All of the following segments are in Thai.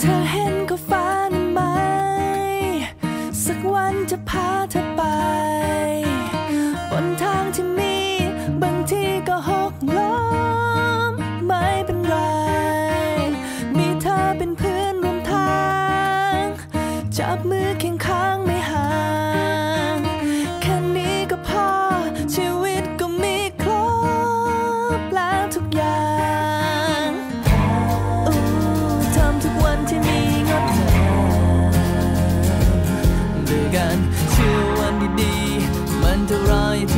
เธอเห็นก็ฟ้านั้นไหม สักวันจะพาเธอไป บนทางที่มี บางทีก็หกล้มไม่เป็นไร มีเธอเป็นเพื่อนร่วมทาง จับมือเคียง เชื่อวันดีๆ มันจะรายที่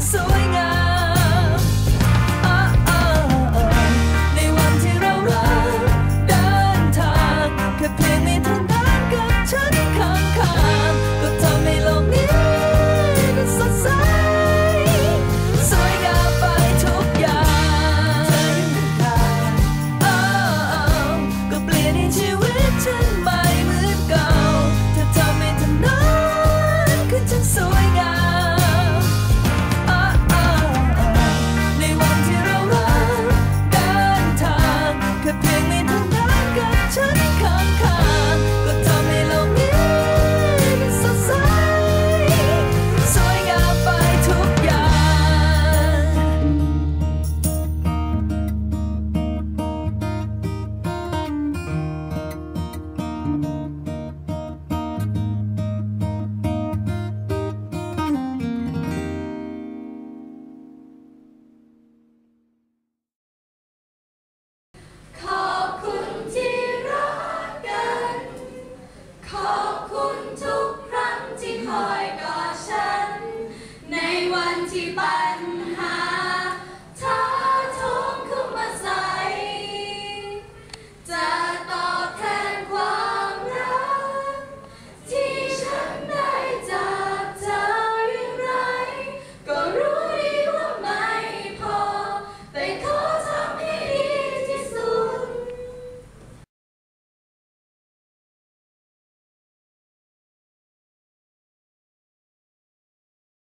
swing up.